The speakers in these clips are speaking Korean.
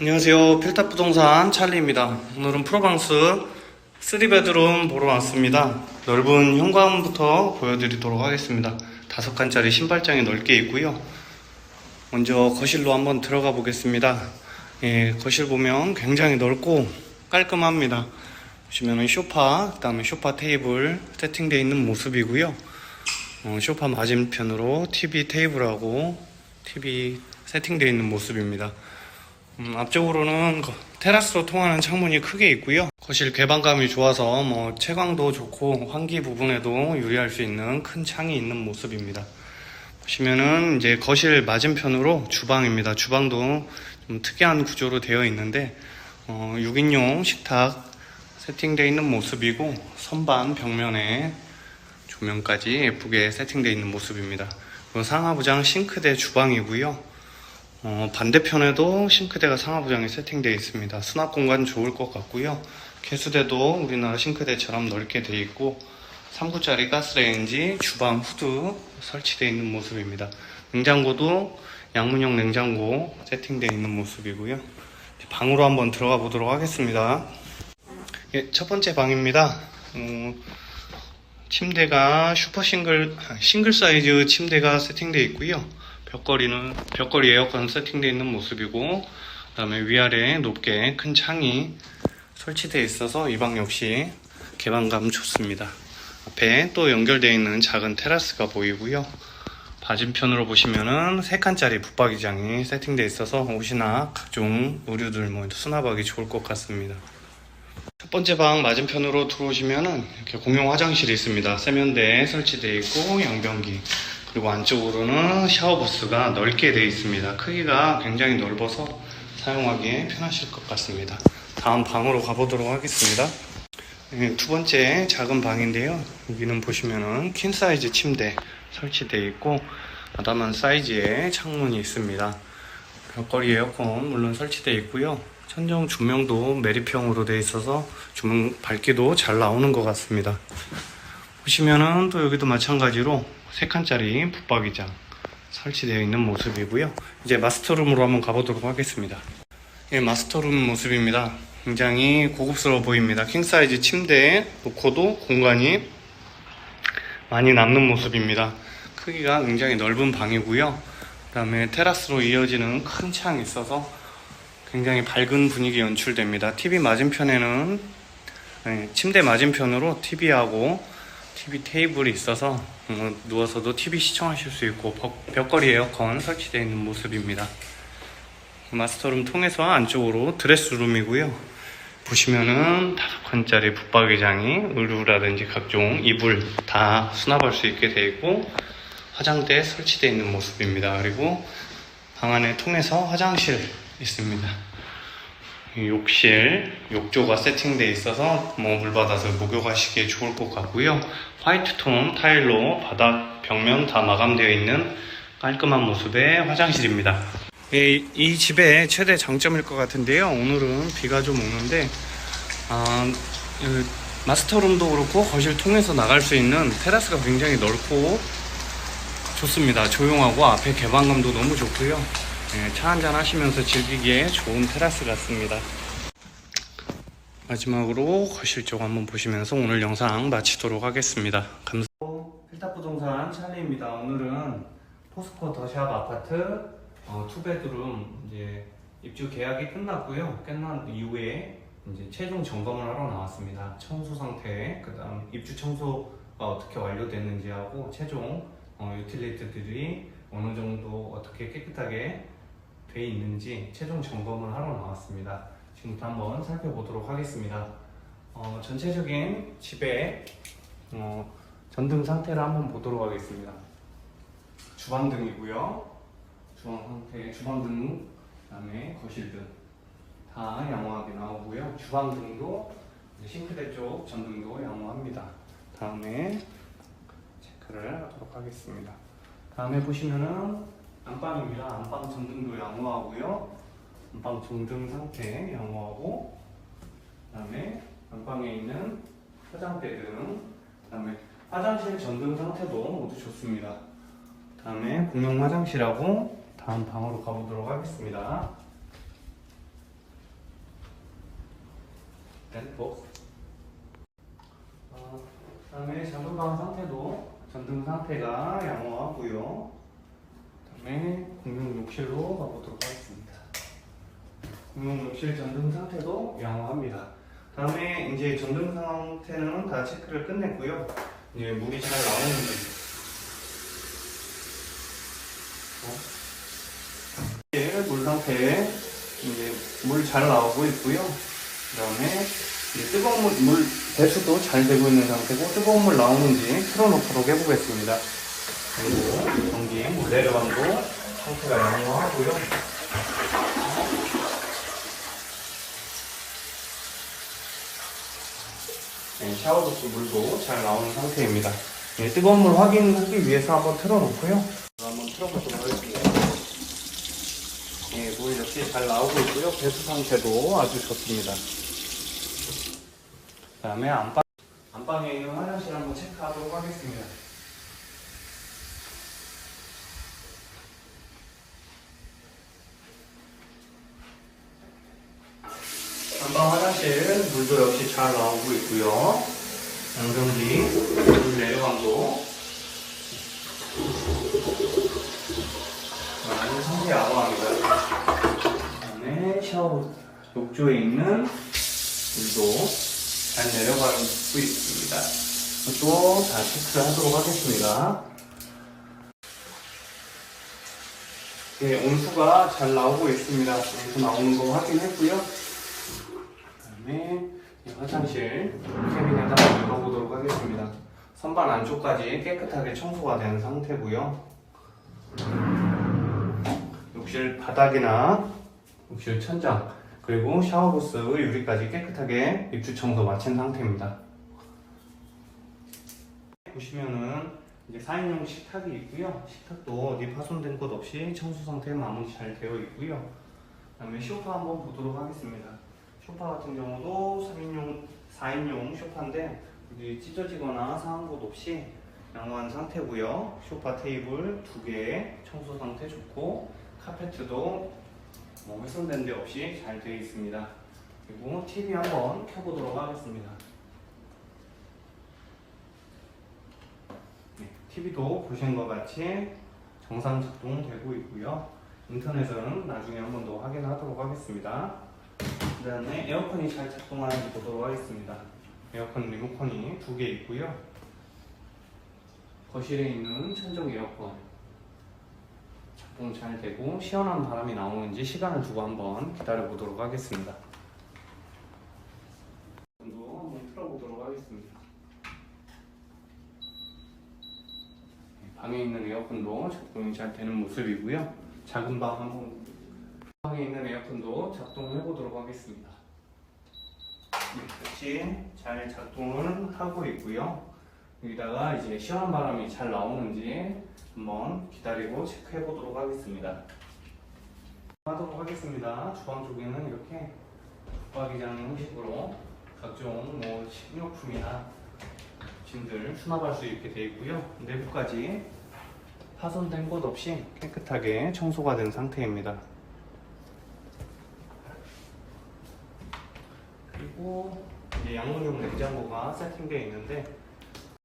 안녕하세요. 필탑 부동산 찰리입니다. 오늘은 프로방스 3베드룸 보러 왔습니다. 넓은 현관부터 보여드리도록 하겠습니다. 다섯 칸짜리 신발장이 넓게 있고요. 먼저 거실로 한번 들어가 보겠습니다. 예, 거실 보면 굉장히 넓고 깔끔합니다. 보시면은 쇼파, 그다음에 쇼파 테이블 세팅되어 있는 모습이고요. 어, 쇼파 맞은편으로 TV 테이블하고 TV 세팅되어 있는 모습입니다. 음, 앞쪽으로는 거- 테라스로 통하는 창문이 크게 있고요. 거실 개방감이 좋아서 뭐 채광도 좋고 환기 부분에도 유리할 수 있는 큰 창이 있는 모습입니다. 보시면은 이제 거실 맞은편으로 주방입니다. 주방도 좀 특이한 구조로 되어 있는데 어, 6인용 식탁 세팅되어 있는 모습이고 선반 벽면에 조명까지 예쁘게 세팅되어 있는 모습입니다. 상하부장 싱크대 주방이고요. 어, 반대편에도 싱크대가 상하부장에 세팅되어 있습니다. 수납 공간 좋을 것 같고요. 개수대도 우리나라 싱크대처럼 넓게 되어 있고 3구짜리 가스레인지, 주방 후드 설치되어 있는 모습입니다. 냉장고도 양문형 냉장고 세팅되어 있는 모습이고요. 방으로 한번 들어가 보도록 하겠습니다. 예, 첫 번째 방입니다. 어, 침대가 슈퍼 싱글 아, 싱글 사이즈 침대가 세팅되어 있고요. 벽걸이는 벽걸이 에어컨 세팅되어 있는 모습이고 그 다음에 위아래 높게 큰 창이 설치되어 있어서 이 방 역시 개방감 좋습니다. 앞에 또 연결되어 있는 작은 테라스가 보이고요. 맞은편으로 보시면은 세 칸짜리 붙박이장이 세팅되어 있어서 옷이나 각종 의류들 뭐 수납하기 좋을 것 같습니다. 첫 번째 방 맞은편으로 들어오시면은 이렇게 공용 화장실이 있습니다. 세면대 설치되어 있고 양변기 그리고 안쪽으로는 샤워 부스가 넓게 되어 있습니다. 크기가 굉장히 넓어서 사용하기에 편하실 것 같습니다. 다음 방으로 가보도록 하겠습니다. 네, 두 번째 작은 방인데요. 여기는 보시면은 퀸 사이즈 침대 설치되어 있고 아담한 사이즈의 창문이 있습니다. 벽걸이 에어컨 물론 설치되어 있고요. 천정 조명도 매립형으로 되어 있어서 조명 밝기도 잘 나오는 것 같습니다. 보시면은 또 여기도 마찬가지로 세 칸짜리 붙박이장 설치되어 있는 모습이고요. 이제 마스터룸으로 한번 가보도록 하겠습니다. 예, 마스터룸 모습입니다. 굉장히 고급스러워 보입니다. 킹사이즈 침대에 놓고도 공간이 많이 남는 모습입니다. 크기가 굉장히 넓은 방이고요. 그 다음에 테라스로 이어지는 큰 창이 있어서 굉장히 밝은 분위기 연출됩니다. TV 맞은편에는 네, 침대 맞은편으로 TV하고 TV 테이블이 있어서 어, 누워서도 TV 시청하실 수 있고 벽, 벽걸이 에어컨 설치되어 있는 모습입니다. 마스터룸 통해서 안쪽으로 드레스룸이고요. 보시면은 다섯 칸짜리 붙박이장이 의류라든지 각종 이불 다 수납할 수 있게 되어 있고 화장대 설치되어 있는 모습입니다. 그리고 방 안에 통해서 화장실 있습니다. 이 욕실, 욕조가 세팅되어 있어서 뭐 물 받아서 목욕하시기에 좋을 것 같고요. 화이트 톤 타일로 바닥 벽면 다 마감되어 있는 깔끔한 모습의 화장실입니다. 이, 이 집의 최대 장점일 것 같은데요. 오늘은 비가 좀 오는데 아, 이 마스터룸도 그렇고 거실 통해서 나갈 수 있는 테라스가 굉장히 넓고 좋습니다. 조용하고 앞에 개방감도 너무 좋고요. 예, 차 한잔 하시면서 즐기기에 좋은 테라스 같습니다. 마지막으로 거실 쪽 한번 보시면서 오늘 영상 마치도록 하겠습니다. 감사. 필탑 부동산 찰리입니다. 오늘은 포스코 더샵 아파트 어, 투베드룸 이제 입주 계약이 끝났고요. 끝난 이후에 이제 최종 점검을 하러 나왔습니다. 청소 상태, 그다음 입주 청소가 어떻게 완료됐는지 하고 최종 어, 유틸리티들이 어느 정도 어떻게 깨끗하게 돼 있는지 최종 점검을 하러 나왔습니다. 지금부터 한번 살펴보도록 하겠습니다. 어, 전체적인 집의 어, 전등 상태를 한번 보도록 하겠습니다. 주방등이고요. 주방 상태, 주방등, 그다음에 거실등 다 양호하게 나오고요. 주방등도 싱크대 쪽 전등도 양호합니다. 다음에 체크를 하도록 하겠습니다. 다음에 보시면은 안방입니다. 안방 전등도 양호하고요. 안방 전등 상태 양호하고 그다음에 안방에 있는 화장대 등 그다음에 화장실 전등 상태도 모두 좋습니다. 다음에 공용 화장실하고 다음 방으로 가보도록 하겠습니다. 랜드복스. 어, 그다음에 자동방 상태도 전등 상태가 양호하고요. 그다음에 공용 욕실로 가보도록 하겠습니다. 공용 욕실 전등 상태도 양호합니다. 다음에 이제 전등 상태는 다 체크를 끝냈고요. 이제 물이 잘 나오는지. 어? 이제 물 상태 이제 물 잘 나오고 있고요. 그 다음에 이제 뜨거운 물, 물 배수도 잘 되고 있는 상태고 뜨거운 물 나오는지 틀어놓도록 해보겠습니다. 그리고 전기 물 내려감도 상태가 양호하고요. 네, 샤워부스 물도 잘 나오는 상태입니다. 네, 뜨거운 물 확인하기 위해서 한번 틀어놓고요. 한번 틀어보도록 하겠습니다. 네, 물 역시 잘 나오고 있고요. 배수 상태도 아주 좋습니다. 그 다음에 안방, 안방에 있는 화장실 한번 체크하도록 하겠습니다. 안방 화장실 물도 역시 잘 나오고 있고요. 양정기 물 내려감도 많은 상태 양호합니다. 그다음에 샤워 욕조에 있는 물도 잘 내려가고 있습니다. 이것도 다 체크하도록 하겠습니다. 네, 온수가 잘 나오고 있습니다. 온수 나오는 거 확인했고요. 그다음에 이 화장실 캐비넷 한번 열어보도록 하겠습니다. 선반 안쪽까지 깨끗하게 청소가 된 상태고요. 욕실 바닥이나 욕실 천장 그리고 샤워부스 유리까지 깨끗하게 입주 청소 마친 상태입니다. 보시면은 이제 4인용 식탁이 있고요. 식탁도 어디 파손된 곳 없이 청소 상태 마무리 잘 되어 있고요. 그다음에 소파 한번 보도록 하겠습니다. 소파 같은 경우도 3인용, 4인용 소파인데 여기 찢어지거나 상한 곳 없이 양호한 상태고요. 소파 테이블 두 개 청소 상태 좋고 카페트도 뭐 훼손된 데 없이 잘 되어 있습니다. 그리고 TV 한번 켜보도록 하겠습니다. 네, TV도 보시는 것 같이 정상 작동되고 있고요. 인터넷은 나중에 한 번 더 확인하도록 하겠습니다. 그 다음에 에어컨이 잘 작동하는지 보도록 하겠습니다. 에어컨 리모컨이 두 개 있고요. 거실에 있는 천정 에어컨 작동 잘 되고 시원한 바람이 나오는지 시간을 두고 한번 기다려 보도록 하겠습니다. 도 한번 틀어보도록 하겠습니다. 네, 방에 있는 에어컨도 작동이 잘 되는 모습이고요. 작은 방 한번 방에 있는 에어컨도 작동을 해보도록 하겠습니다. 네, 역시 잘 작동을 하고 있고요. 여기다가 이제 시원한 바람이 잘 나오는지 한번 기다리고 체크해 보도록 하겠습니다. 하도록 하겠습니다. 주방 쪽에는 이렇게 붙박이장 형식으로 각종 뭐 식료품이나 짐들 수납할 수 있게 되어 있고요. 내부까지 파손된 곳 없이 깨끗하게 청소가 된 상태입니다. 그리고 이제 양문용 냉장고가 세팅되어 있는데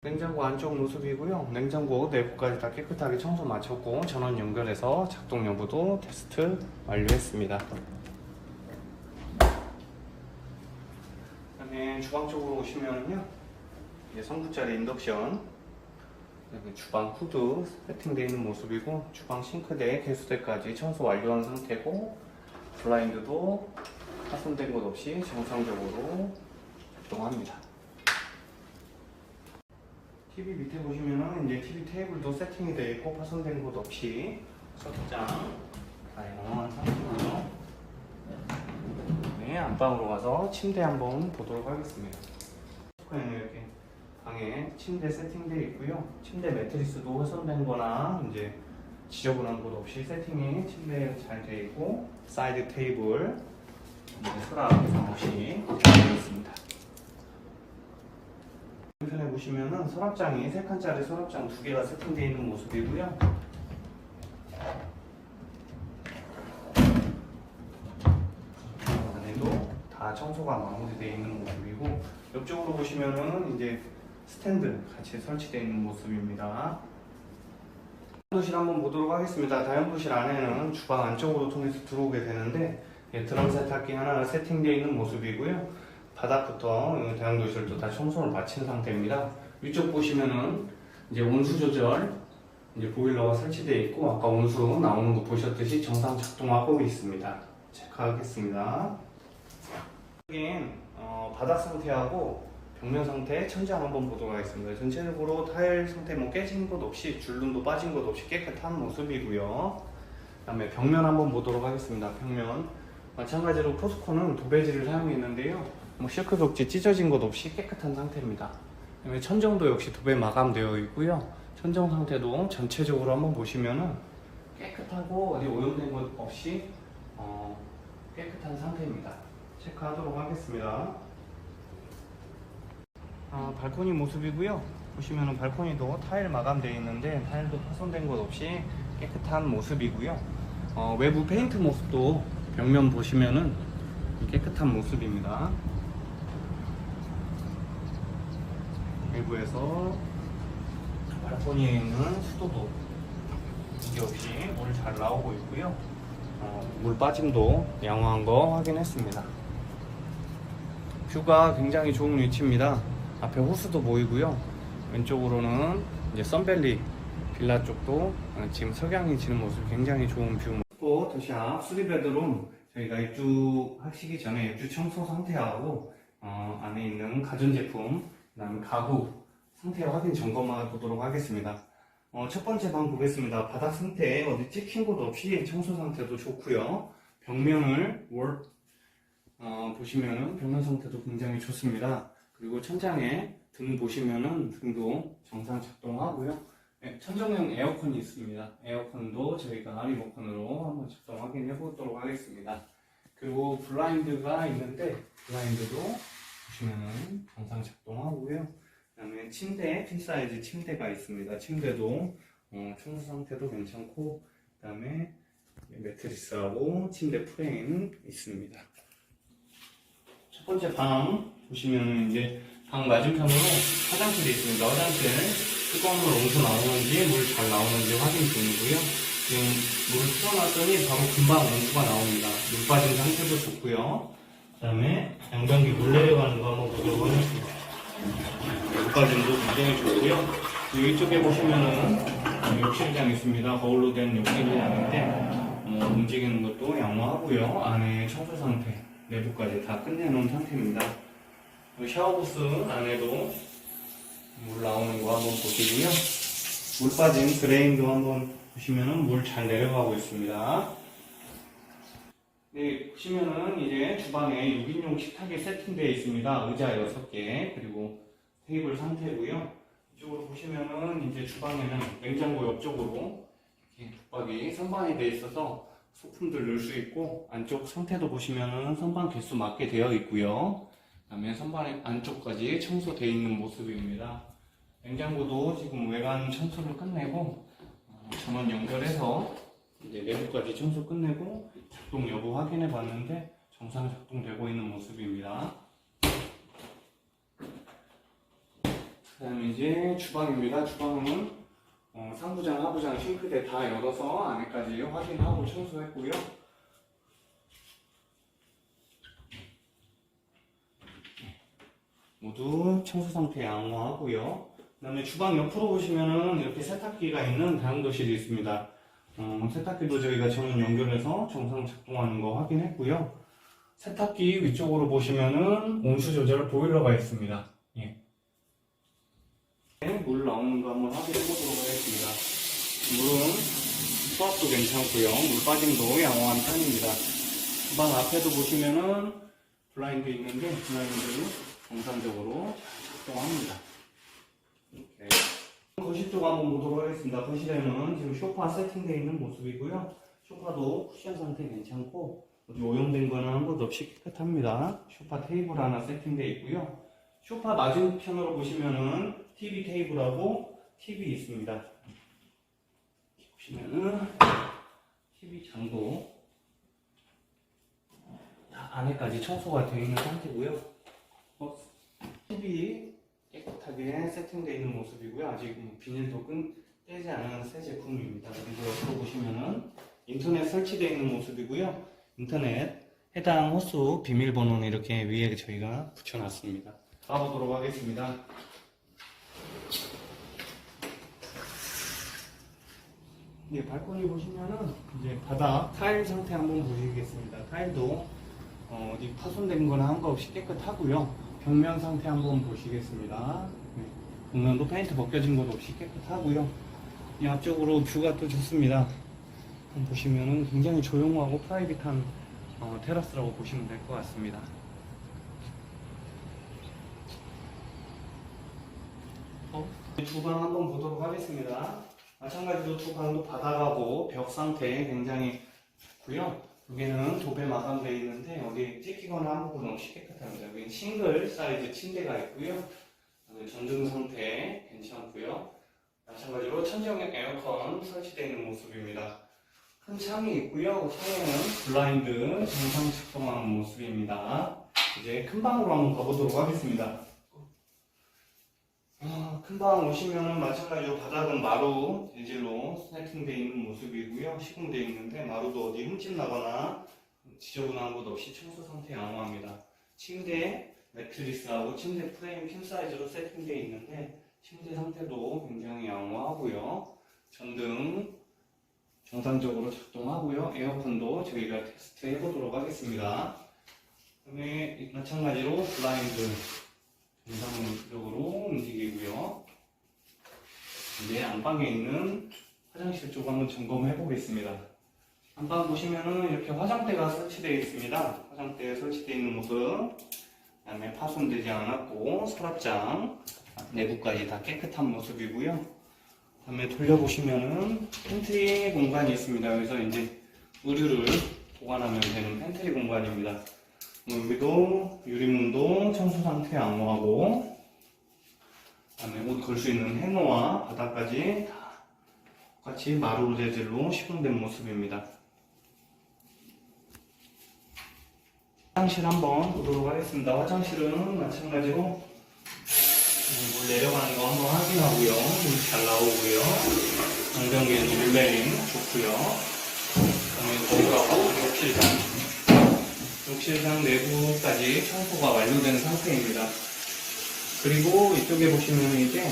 냉장고 안쪽 모습이고요. 냉장고 내부까지 다 깨끗하게 청소 마쳤고 전원 연결해서 작동 여부도 테스트 완료했습니다. 그다음에 주방 쪽으로 오시면요, 이제 성분짜리 인덕션, 그다음에 주방 후드 세팅되어 있는 모습이고 주방 싱크대, 개수대까지 청소 완료한 상태고 블라인드도 파손된 곳 없이 정상적으로 작동합니다. TV 밑에 보시면은 이제 TV 테이블도 세팅이 되어 있고 파손된 곳 없이 석장 다 양호한 상태고요. 네, 안방으로 가서 침대 한번 보도록 하겠습니다. 이렇게 방에 침대 세팅되어 있고요. 침대 매트리스도 훼손된 거나 이제 지저분한 곳 없이 세팅이 침대에 잘 되어 있고 사이드 테이블 서랍 없이 있습니다. 왼편에 보시면은 서랍장이 세 칸짜리 서랍장 두 개가 세팅되어 있는 모습이고요. 안에도 다 청소가 마무리되어 있는 모습이고 옆쪽으로 보시면은 이제 스탠드 같이 설치되어 있는 모습입니다. 다용도실 한번 보도록 하겠습니다. 다용도실 안에는 주방 안쪽으로 통해서 들어오게 되는데 예, 드럼 세탁기 하나가 세팅되어 있는 모습이고요. 바닥부터 이 다용도실도 다 청소를 마친 상태입니다. 위쪽 보시면은 이제 온수 조절 이제 보일러가 설치되어 있고 아까 온수 나오는 거 보셨듯이 정상 작동하고 있습니다. 체크하겠습니다. 어, 바닥 상태하고 벽면 상태, 천장 한번 보도록 하겠습니다. 전체적으로 타일 상태 뭐 깨진 것 없이 줄눈도 빠진 것 없이 깨끗한 모습이고요. 그 다음에 벽면 한번 보도록 하겠습니다. 벽면 마찬가지로 포스코는 도배지를 사용했는데요. 뭐 실크 벽지 찢어진 것 없이 깨끗한 상태입니다. 그다음에 천정도 역시 도배 마감되어 있고요. 천정 상태도 전체적으로 한번 보시면은 깨끗하고 어디 오염된 것 없이 어, 깨끗한 상태입니다. 체크하도록 하겠습니다. 아, 발코니 모습이고요. 보시면은 발코니도 타일 마감되어 있는데 타일도 파손된 것 없이 깨끗한 모습이고요. 어, 외부 페인트 모습도 벽면 보시면은 깨끗한 모습입니다. 외부에서 발코니에 있는 수도도 이게 없이 물 잘 나오고 있고요. 어, 물 빠짐도 양호한 거 확인했습니다. 뷰가 굉장히 좋은 위치입니다. 앞에 호수도 보이고요. 왼쪽으로는 이제 썬밸리 빌라 쪽도 어, 지금 석양이 지는 모습 굉장히 좋은 뷰. 또 도시앞 수리베드룸 저희가 입주하시기 전에 입주 청소 상태하고 어, 안에 있는 가전제품 그다음에 가구 상태 확인 점검해 보도록 하겠습니다. 어, 첫 번째 방 보겠습니다. 바닥 상태 어디 찍힌 곳 없이 청소 상태도 좋고요. 벽면을 월 어, 보시면은 벽면 상태도 굉장히 좋습니다. 그리고 천장에 등 보시면은 등도 정상 작동하고요. 네, 천정형 에어컨이 있습니다. 에어컨도 저희가 리모컨으로 한번 작동 확인해 보도록 하겠습니다. 그리고 블라인드가 있는데 블라인드도 보시면은 정상 작동하고요. 그다음에 침대 핀 사이즈 침대가 있습니다. 침대도 어, 청소 상태도 괜찮고 그다음에 매트리스하고 침대 프레임 있습니다. 첫 번째 방 보시면은 이제 방 맞은편으로 화장실이 있습니다. 화장실 뜨거운 물 온수 나오는지 물 잘 나오는지 확인 중이고요. 지금 물을 틀어놨더니 바로 금방 온수가 나옵니다. 물 빠진 상태도 좋고요. 그 다음에 양변기 물 내려가는 거 한번 보도록 하겠습니다. 물 빠짐도 굉장히 좋고요. 이쪽에 보시면은 욕실장 있습니다. 거울로 된 욕실장인데 어, 움직이는 것도 양호하고요. 안에 청소 상태 내부까지 다 끝내놓은 상태입니다. 샤워부스 안에도 물 나오는 거 한번 보시고요. 물 빠진 드레인도 한번 보시면은 물 잘 내려가고 있습니다. 네, 보시면은 이제 주방에 6인용 식탁이 세팅되어 있습니다. 의자 6개, 그리고 테이블 상태고요. 이쪽으로 보시면은 이제 주방에는 냉장고 옆쪽으로 이렇게 붙박이 선반이 되어 있어서 소품들 넣을 수 있고 안쪽 상태도 보시면은 선반 개수 맞게 되어 있고요. 그다음에 선반 안쪽까지 청소되어 있는 모습입니다. 냉장고도 지금 외관 청소를 끝내고 어, 전원 연결해서 이제 내부까지 청소 끝내고 작동 여부 확인해 봤는데 정상 작동되고 있는 모습입니다. 그 다음에 이제 주방입니다. 주방은 어, 상부장, 하부장, 싱크대 다 열어서 안에까지 확인하고 청소했고요. 모두 청소 상태 양호하고요. 그 다음에 주방 옆으로 보시면은 이렇게 세탁기가 있는 다용도실이 있습니다. 어, 세탁기도 저희가 전원 연결해서 정상 작동하는 거 확인했고요. 세탁기 위쪽으로 보시면은 온수 조절 보일러가 있습니다. 예. 물 나오는 거 한번 확인해 보도록 하겠습니다. 물은 수압도 괜찮고요. 물 빠짐도 양호한 편입니다. 주방 앞에도 보시면은 블라인드 있는데 블라인드 정상적으로 작동합니다. 이렇게. 거실 쪽 한번 보도록 하겠습니다. 거실에는 지금 소파 세팅되어 있는 모습이고요. 소파도 쿠션 상태 괜찮고 어디 오염된 거는 한 곳 없이 깨끗합니다. 소파 테이블 하나 세팅되어 있고요. 소파 맞은편으로 보시면은 TV 테이블하고 TV 있습니다. 보시면은 TV 장도 다 안에까지 청소가 되어 있는 상태고요. 어, TV 깨끗하게 세팅되어 있는 모습이고요. 아직 뭐 비닐도 끈 떼지 않은 새 제품입니다. 그리고 옆으로 보시면은 인터넷 설치되어 있는 모습이고요. 인터넷 해당 호수 비밀번호는 이렇게 위에 저희가 붙여놨습니다. 가보도록 하겠습니다. 네, 발코니 보시면은 이제 바닥 타일 상태 한번 보시겠습니다. 타일도 어, 파손된 거나 한 거 없이 깨끗하고요. 벽면 상태 한번 보시겠습니다. 네, 벽면도 페인트 벗겨진 것 없이 깨끗하고요. 이 앞쪽으로 뷰가 또 좋습니다. 보시면은 굉장히 조용하고 프라이빗한 어, 테라스라고 보시면 될 것 같습니다. 어, 주방 한번 보도록 하겠습니다. 마찬가지로 주방도 바닥하고 벽 상태 굉장히 좋고요. 여기는 도배 마감되어 있는데 여기 찍히거나 한 부분 없이 깨끗합니다. 여기 싱글 사이즈 침대가 있고요. 전등 상태 괜찮고요. 마찬가지로 천정형 에어컨 설치되어 있는 모습입니다. 큰 창이 있고요. 그 창에는 블라인드 정상 작동하는 모습입니다. 이제 큰 방으로 한번 가보도록 하겠습니다. 아, 큰방 오시면은 마찬가지로 바닥은 마루 재질로 세팅되어 있는 모습이고요. 시공되어 있는데 마루도 어디 흠집 나거나 지저분한 곳 없이 청소 상태 양호합니다. 침대 매트리스하고 침대 프레임 킹 사이즈로 세팅되어 있는데 침대 상태도 굉장히 양호하고요. 전등 정상적으로 작동하고요. 에어컨도 저희가 테스트 해보도록 하겠습니다. 그 다음에 마찬가지로 블라인드 정상적으로 움직이고요. 이제 안방에 있는 화장실 쪽 한번 점검해 보겠습니다. 안방 보시면은 이렇게 화장대가 설치되어 있습니다. 화장대 설치되어 있는 모습. 그 다음에 파손되지 않았고 서랍장 내부까지 다 깨끗한 모습이고요. 그 다음에 돌려보시면은 팬트리 공간이 있습니다. 여기서 이제 의류를 보관하면 되는 팬트리 공간입니다. 여기도 유리문도 청소 상태 양호하고 그다음에 옷 걸 수 있는 행어와 바닥까지 다 똑같이 마루 재질로 시공된 모습입니다. 화장실 한번 보도록 하겠습니다. 화장실은 마찬가지로 물 내려가는 거 한번 확인하고요. 물 잘 나오고요. 안경계는 물레림 좋고요. 그다음에 거울하고 욕실장 욕실장 내부까지 청소가 완료된 상태입니다. 그리고 이쪽에 보시면 이제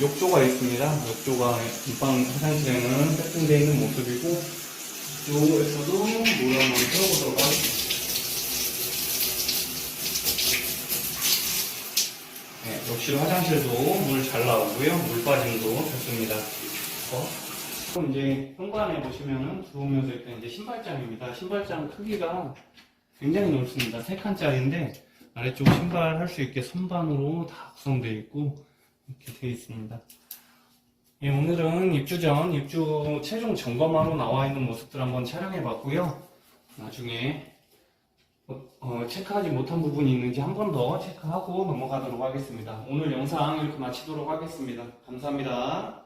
욕조가 있습니다. 욕조가 이방 화장실에는 세팅되어 있는 모습이고 이쪽에서도 물 한번 틀어보도록 하겠습니다. 네, 욕실 화장실도 물 잘 나오고요. 물 빠짐도 좋습니다. 어? 그럼 이제 현관에 보시면은 들어오면서 일단 이제 신발장입니다. 신발장 크기가 굉장히 넓습니다. 세 칸짜리인데 아래쪽 신발 할 수 있게 선반으로 다 구성되어 있고 이렇게 되어 있습니다. 예, 오늘은 입주 전 입주 최종 점검하러 나와 있는 모습들 한번 촬영해 봤고요. 나중에 어, 어, 체크하지 못한 부분이 있는지 한 번 더 체크하고 넘어가도록 하겠습니다. 오늘 영상 이렇게 마치도록 하겠습니다. 감사합니다.